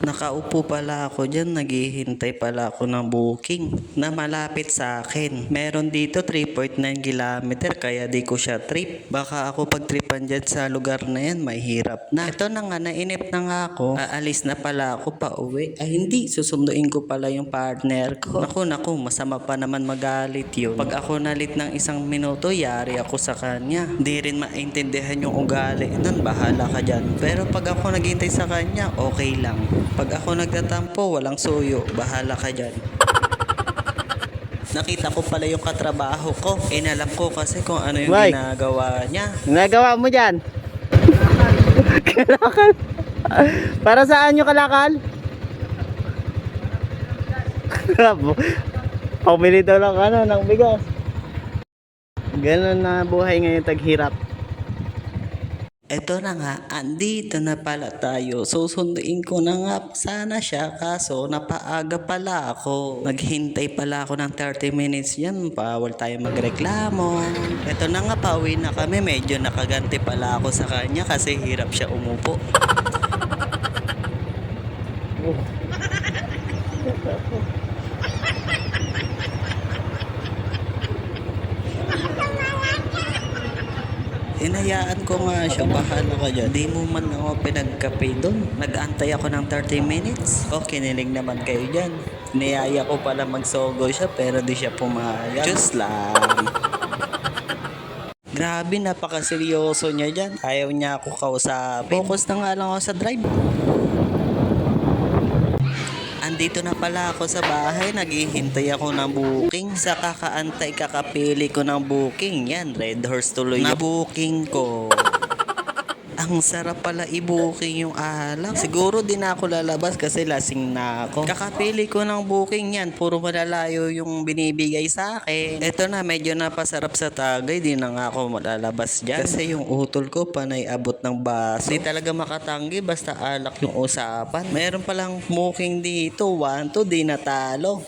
Nakaupo pala ako dyan, naghihintay pala ako ng booking na malapit sa akin. Meron dito 3.9 kilometer kaya di ko siya trip. Baka ako pagtripan dyan sa lugar na yan, mahirap na. Ito na nga, nainip na nga ako. Aalis na pala ako pa uwi. Ay hindi, susunduin ko pala yung partner ko. Naku, naku, masama pa naman magalit yun. Pag ako nalit ng isang minuto, yari ako sa kanya. Di rin maintindihan yung ugali. Nun, bahala ka dyan. Pero pag ako naghintay sa kanya, okay lang. Pag ako nagtatampo, walang suyo. Bahala ka dyan. Nakita ko pala yung katrabaho ko. Inalam ko kasi kung ano yung Mike. ginagawa niya. Nagawa mo dyan? kalakal. Para saan yung kalakal? Pumili daw lang ano, ng bigas. Ganun na buhay ngayon taghirap. Eto na nga, andito na pala tayo. Susunduin ko na nga sana siya kaso napaaga pala ako. Naghintay pala ako ng 30 minutes yan. Bawal tayo magreklamo. Eto na nga, pauwi na kami. Medyo nakaganti pala ako sa kanya kasi hirap siya umupo. Hinayaan ko nga siya, bahala ka dyan. Di mo man ako pinagkape doon. Nag-antay ako ng 30 minutes. O, kinilig naman kayo dyan. Niyaya ko pala magsogo siya pero di siya pumayag. Diyos lang. Grabe, napakaseryoso niya dyan. Ayaw niya ako kausapin. Focus na nga lang ako sa drive. Andito na pala ako sa bahay, naghihintay ako ng booking. Sa kakaantay, kakapili ko ng booking. Yan, Red Horse tuloy na booking ko. Ang sarap pala i-booking yung alak. Siguro di na ako lalabas kasi lasing na ako. Kakapili ko ng booking yan. Puro malalayo yung binibigay sa akin. Ito na, medyo napasarap sa tagay. Di na nga ako malalabas dyan. Kasi yung utol ko panay abot ng baso. Di talaga makatanggi basta alak yung usapan. Meron palang booking dito. 1, 2, di natalo.